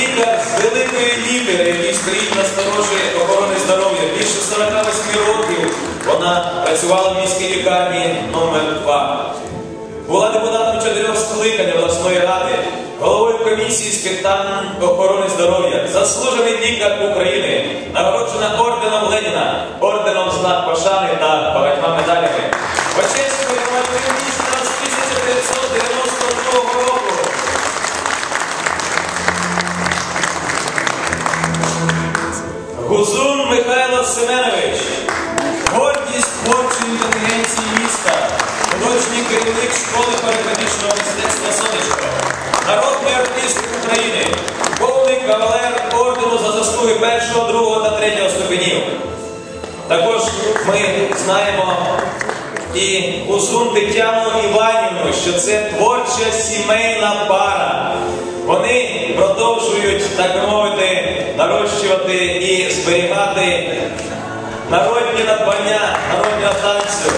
лікар з великої літери, який стоїть на сторожі охорони здоров'я. Більше 48 років вона працювала в міській лікарні номер 2 Була депутатом чотирьох скликань обласної ради, головою комісії з питань охорони здоров'я, заслужений лікар України, нагороджена орденом Леніна, орденом знак пошани та багатьма медалями. Керівник школи перекладичного мистецтва Сонечко, народний артист України, повний кавалер ордену за заслуги першого, другого та третього ступенів. Також ми знаємо і Гузун Тетяну Іванівну, що це творча сімейна пара. Вони продовжують, так би мовити, нарощувати і зберігати народні надбання, народного танцю.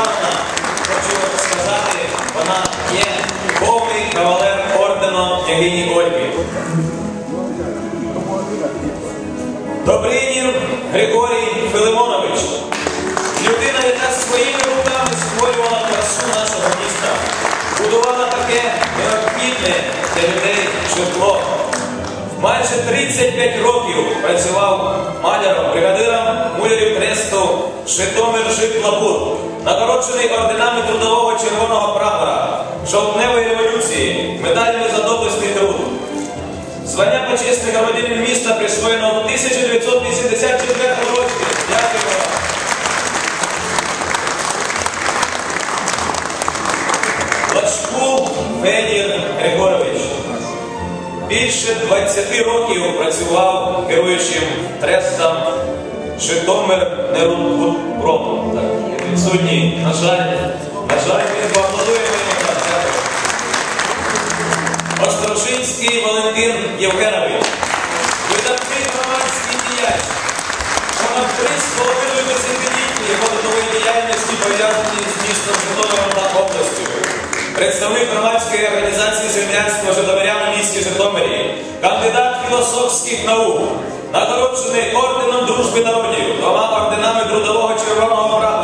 Тетяна хочу сказати, вона є повний кавалер ордену княгині Ольги. Добринін Григорій Филимонович, людина, яка своїми руками створювала красу нашого міста, будувала таке необхідне для людей житло. Майже 35 років працював маляром, бригадиром мулярів Тресту Житомир Житлабур, нагороджений орденами трудового червоного прапора, жовтневої революції, медалями за доблесний труд. Звання почесний громадянин міста присвоєно в 1984 році. Дякую вам. Лашку Федір Григорович. Більше 20 років працював керуючим трестом Житомир Нерудбудпром. Так. На жаль, на жаль, він поаплодує мені. Дякую. Острожинський Валентин Євгенович, видатний громадський діяч, понад три з половиною десятиліття його трудової діяльності пов'язані з містом Житомиром та областю. Представник громадської організації землянського Житомирян у місті Житомирі, кандидат філософських наук, нагороджений орденом дружби народів, двома орденами трудового червоного прапора,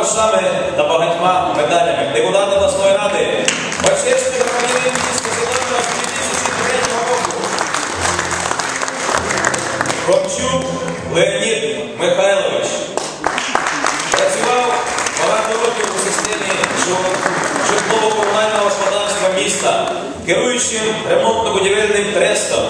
орденом та багатьма медалями, депутат обласної ради, почесний громадянин міста Житомира з 2003 року. Ковчук Леонід Михайлович. Працював багато років у системі житлово-комунального господарства міста, керуючим ремонтно-будівельним трестом.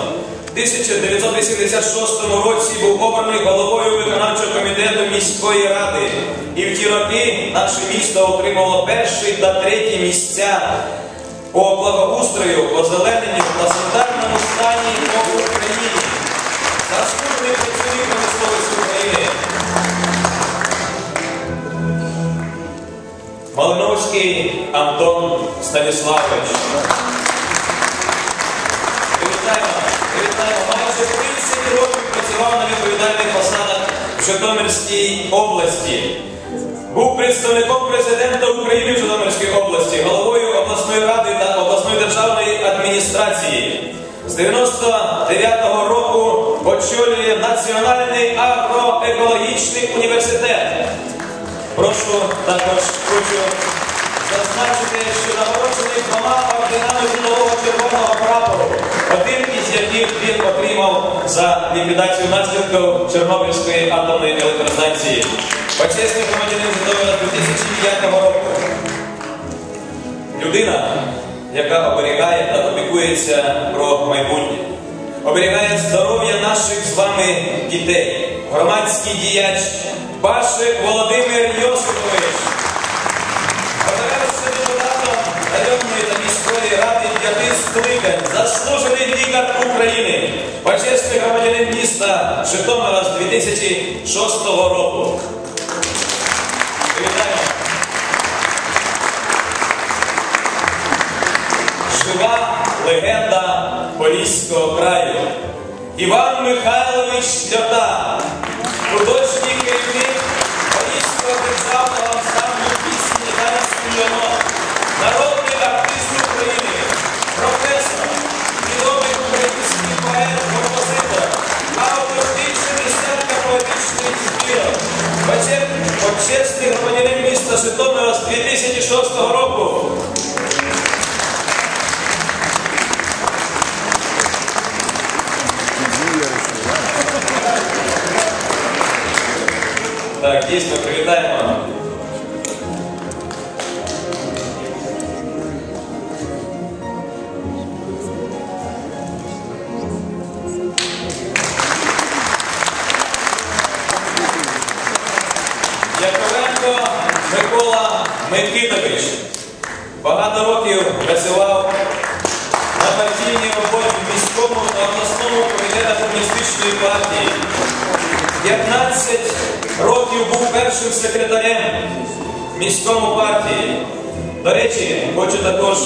У 1986 році був обраний головою виконавчого комітету міської ради. І в ті роки наше місто отримало перший та третій місця по благоустрою, озелененню та санітарному стані по Україні. Заслужений працівник промисловості України. Малиновський Антон Станіславович. Привітаємо, привітаємо. Майже 30 років працював на відповідальних посадах в Житомирській області. Був представником президента України в Житомирській області, головою обласної ради та обласної державної адміністрації. З 99-го року очолює Національний агроекологічний університет. Прошу також хочу зазначити, що нагороджений двома орденами трудового червоного прапору, один із яких він отримав за ліквідацію наслідків Чорнобильської атомної електростанції. Почесний громадянин Житомира 2005 року. Людина, яка оберігає та опікується про майбутнє, оберігає здоров'я наших з вами дітей, громадський діяч Башик Володимир Йосипович. Обирався депутатом районної та міської ради п'яти скликань, заслужений лікар України, почесний громадянин міста Житомира з 2006 року. Вітаємо. Жива легенда Поліського краю. Іван Михайлович Сльота, чесний громадянин міста Житомира з 2006 року. Так, дійсно, привітаємо. Микитович багато років працював на партійній роботі в міському та обласному комітетах комуністичної партії. 15 років був першим секретарем міському партії. До речі, хочу також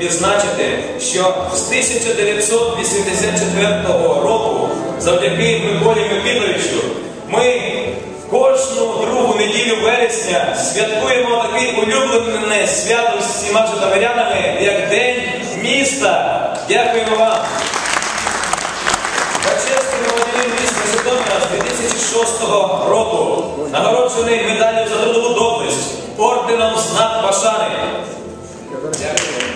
відзначити, що з 1984 року, завдяки Миколі Микитовичу, ми кожну другу неділю вересня святкуємо таке улюблене свято з всіма житомирянами, як День міста. Дякуємо вам. Почесний громадянин міста Житомира з 2006 року нагороджений медаллю за трудову доблесть орденом знак Пашани. Дякую.